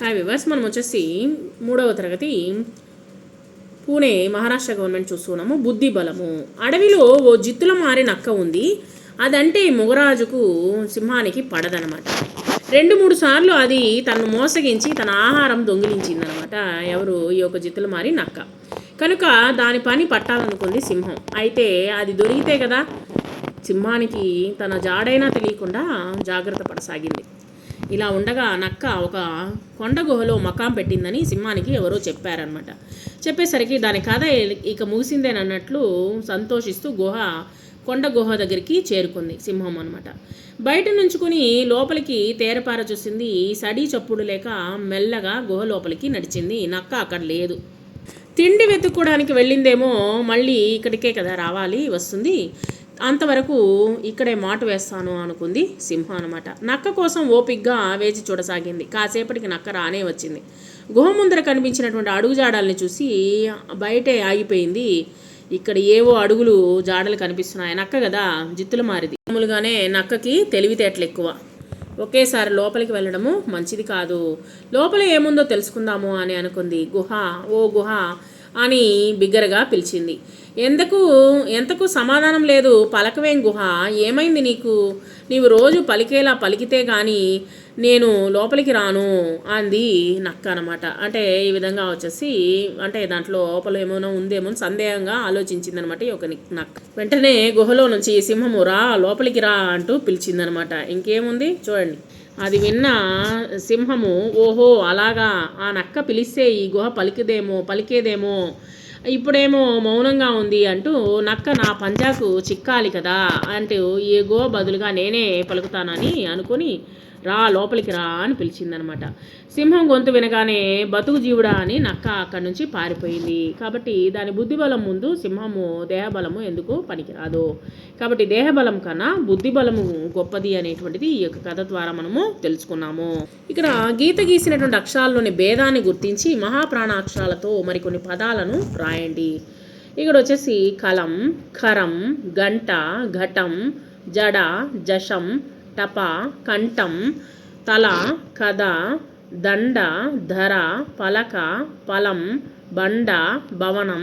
Hi viewers మనం వచ్చేసి మూడవ తరగతి పూణే మహారాష్ట్ర గవర్నమెంట్ చూస్తున్నాము. బుద్ధి బలము. అడవిలో ఓ జిత్తుల మారి నక్క ఉంది. అదంటే మొగరాజుకు సింహానికి పడదనమాట. రెండు మూడు సార్లు అది తనను మోసగించి తన ఆహారం దొంగిలించిందనమాట. ఎవరు? ఈ యొక్క జిత్తుల మారి నక్క. కనుక దాని పని పట్టాలనుకుంది సింహం. అయితే అది దొరికితే కదా? సింహానికి తన జాడైనా తెలియకుండా జాగ్రత్త పడసాగింది. ఇలా ఉండగా నక్క ఒక కొండ గుహలో మకాం పెట్టిందని సింహానికి ఎవరో చెప్పారనమాట చెప్పేసరికి దాని కథ ఇక ముగిసిందేనన్నట్లు సంతోషిస్తూ గుహ కొండ గుహ దగ్గరికి చేరుకుంది సింహం అనమాట బయట నుంచుకుని లోపలికి తేరపార చూసింది సడి చప్పుడు లేక మెల్లగా గుహ లోపలికి నడిచింది. నక్క అక్కడ లేదు. తిండి వెతుక్కోవడానికి వెళ్ళిందేమో మళ్ళీ ఇక్కడికే కదా రావాలి వస్తుంది. అంతవరకు ఇక్కడే మాట వేస్తాను అనుకుంది సింహం అనమాట నక్క కోసం ఓపిగ్గా వేచి చూడసాగింది. కాసేపటికి నక్క రానే వచ్చింది. గుహ ముందర కనిపించినటువంటి అడుగు జాడల్ని చూసి బయటే ఆగిపోయింది. ఇక్కడ ఏవో అడుగులు జాడలు కనిపిస్తున్నాయి. నక్క కదా జిత్తులు మారిది. మామూలుగానే నక్కకి తెలివితేటలు ఎక్కువ. ఒకేసారి లోపలికి వెళ్ళడము మంచిది కాదు. లోపల ఏముందో తెలుసుకుందాము అని అనుకుంది. గుహ ఓ గుహ అని బిగ్గరగా పిలిచింది. ఎందుకు? ఎంతకు సమాధానం లేదు? పలకవేం గుహ? ఏమైంది నీకు? నీవు రోజు పలికేలా పలికితే కానీ నేను లోపలికి రాను అంది నక్క అనమాట అంటే ఈ విధంగా వచ్చేసి అంటే దాంట్లో లోపల ఏమైనా ఉందేమో సందేహంగా ఆలోచించింది అనమాట ఈ ఒక నక్క. వెంటనే గుహలో నుంచి సింహము రా లోపలికి రా అంటూ పిలిచిందనమాట ఇంకేముంది? చూడండి. అది విన్న సింహము ఓహో అలాగా ఆ నక్క పిలిస్తే ఈ గుహ పలికిదేమో పలికేదేమో ఇప్పుడేమో మౌనంగా ఉంది అంటూ నక్క నా పంజాకు చిక్కాలి కదా అంటూ ఈ గుహ బదులుగా నేనే పలుకుతానని అనుకుని రా లోపలికి రా అని పిలిచిందనమాట. సింహం గొంతు వినగానే బతుకు జీవుడా అని నక్క అక్కడి నుంచి పారిపోయింది. కాబట్టి దాని బుద్ధిబలం ముందు సింహము దేహబలము ఎందుకు పనికిరాదు. కాబట్టి దేహబలం కన్నా బుద్ధిబలము గొప్పది అనేటువంటిది ఈ యొక్క కథ ద్వారా మనము తెలుసుకున్నాము. ఇక్కడ గీత గీసినటువంటి అక్షరాల్లోని భేదాన్ని గుర్తించి మహాప్రాణాక్షరాలతో మరికొన్ని పదాలను రాయండి. ఇక్కడ వచ్చేసి కలం కరం గంట ఘటం జడ జషం టప కంఠం తల కథ దండ ధర పలక పలం బండ భవనం.